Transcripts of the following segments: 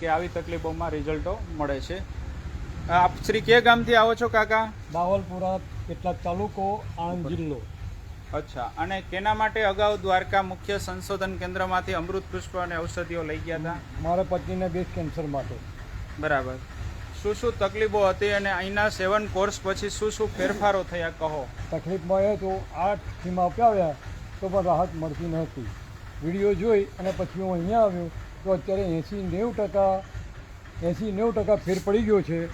કે આવી તકલીફોમાં રિઝલ્ટો મળે છે. આપ શ્રી કે ગામથી આવો છો કાકા? બાવલપુરા કેટલાક તાલુકો આણંદ જિલ્લો. અચ્છા. અને કેના માટે અગાઉ દ્વારકા મુખ્ય સંશોધન કેન્દ્રમાંથી અમૃત પુષ્પ અને ઔષધિઓ લઈ ગયા હતા? મારા પત્નીને બે કેન્સર માટે. બરાબર. શું શું તકલીફો હતી અને અહીંના સેવન કોર્સ પછી શું શું ફેરફારો થયા કહો? તકલીફમાં એ તો આઠ થીમ અપાવ્યા તો પણ રાહત મળતી નહોતી. વીડિયો જોઈ અને પછી હું અહીંયા આવ્યો તો અત્યારે એંસી નેવું ટકા, એંસી નેવું ટકા ફેર પડી ગયો છે.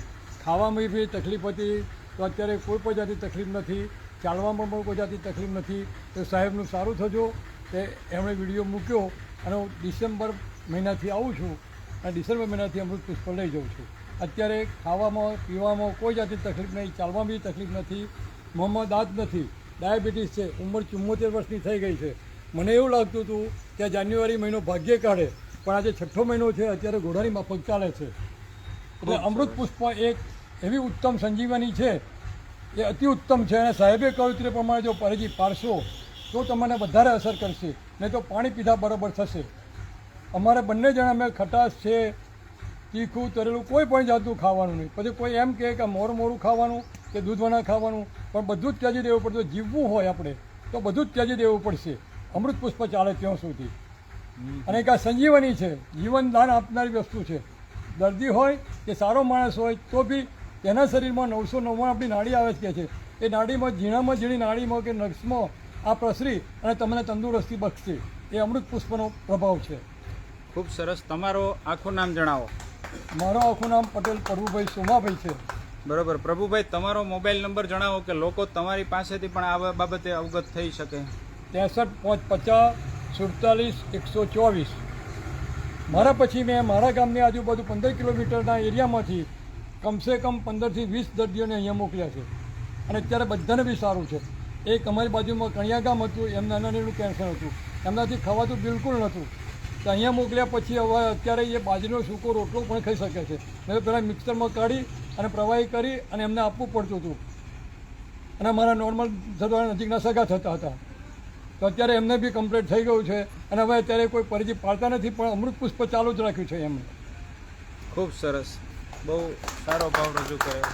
ખાવામાં બી તકલીફ હતી, તો અત્યારે કોઈ પણ જાતની તકલીફ નથી. ચાલવામાં પણ કોઈ જાતની તકલીફ નથી. તો સાહેબનું સારું થજો. તે એમણે વીડિયો મૂક્યો અને હું ડિસેમ્બર મહિનાથી આવું છું. અને ડિસેમ્બર મહિનાથી અમૃત પુષ્પ લઈ જાઉં છું. અત્યારે ખાવામાં, પીવામાં કોઈ જાતની તકલીફ નહીં. ચાલવામાં બી તકલીફ નથી. મોંમાં દાંત નથી. ડાયાબિટીસ છે. ઉંમર ચુમ્મોતેર વર્ષની થઈ ગઈ છે. મને એવું લાગતું હતું કે જાન્યુઆરી મહિનો ભાગ્ય કાઢે. પણ આજે છઠ્ઠો મહિનો છે અત્યારે ઘોડાની માફક ચાલે છે. એટલે અમૃત પુષ્પ એક એવી ઉત્તમ સંજીવની છે એ અતિ ઉત્તમ છે. અને સાહેબે કહ્યું તે પ્રમાણે જો પરેજી પાડશો તો તમને વધારે અસર કરશે. નહીં તો પાણી પીધા બરાબર થશે. અમારે બંને જણા મેં ખટાશ છે તીખું તરેલું કોઈ પણ જાતનું ખાવાનું નહીં. પછી કોઈ એમ કહે કે મોરું મોરું ખાવાનું કે દૂધવાના ખાવાનું પણ બધું જ ત્યાજી દેવું પડતું જીવવું હોય આપણે તો બધું જ ત્યાજી દેવું પડશે. અમૃત પુષ્પ ચાલે ત્યાં સુધી. અને એક આ સંજીવની છે. જીવનદાન આપનારી વસ્તુ છે. દર્દી હોય કે સારો માણસ હોય તો બી તેના શરીરમાં નવસો નવ્વાણું આપણી નાડી આવે છે કે છે. એ નાડીમાં ઝીણામાં ઝીણી નાડીમાં કે નક્ષમાં આ પ્રસરી અને તમને તંદુરસ્તી બખશે એ અમૃત પુષ્પનો પ્રભાવ છે. ખૂબ સરસ. તમારો આખું નામ જણાવો. મારો આખું નામ પટેલ પ્રભુભાઈ સોમાભાઈ છે. બરોબર. પ્રભુભાઈ તમારો મોબાઈલ નંબર જણાવો કે લોકો તમારી પાસેથી પણ આ બાબતે અવગત થઈ શકે. ત્રેસઠ પાંચ પચાસ સુડતાલીસ, એકસો ચોવીસ. મારા પછી મેં મારા ગામની આજુબાજુ પંદર કિલોમીટરના એરિયામાંથી કમસે કમ પંદરથી વીસ દર્દીઓને અહીંયા મોકલ્યા છે. અને અત્યારે બધાને બી સારું છે. એક અમારી બાજુમાં કણિયા ગામ હતું એમને નાનું કેન્સર હતું. એમનાથી ખવાતું બિલકુલ નહોતું. તો અહીંયા મોકલ્યા પછી હવે અત્યારે એ બાજરીનો સૂકો રોટલો પણ ખાઈ શકે છે. મેં પહેલાં મિક્સરમાં કાઢી અને પ્રવાહી કરી અને એમને આપવું પડતું હતું. અને મારા નોર્મલ નજીકના સગા થતા હતા. તો અત્યારે એમને બી કમ્પ્લીટ થઈ ગયું છે. અને હવે અત્યારે કોઈ પરિચય પાડતા નથી, પણ અમૃત પુષ્પ ચાલુ જ રાખ્યું છે એમણે. ખૂબ સરસ. બહુ સારો ભાવ રજૂ કર્યો.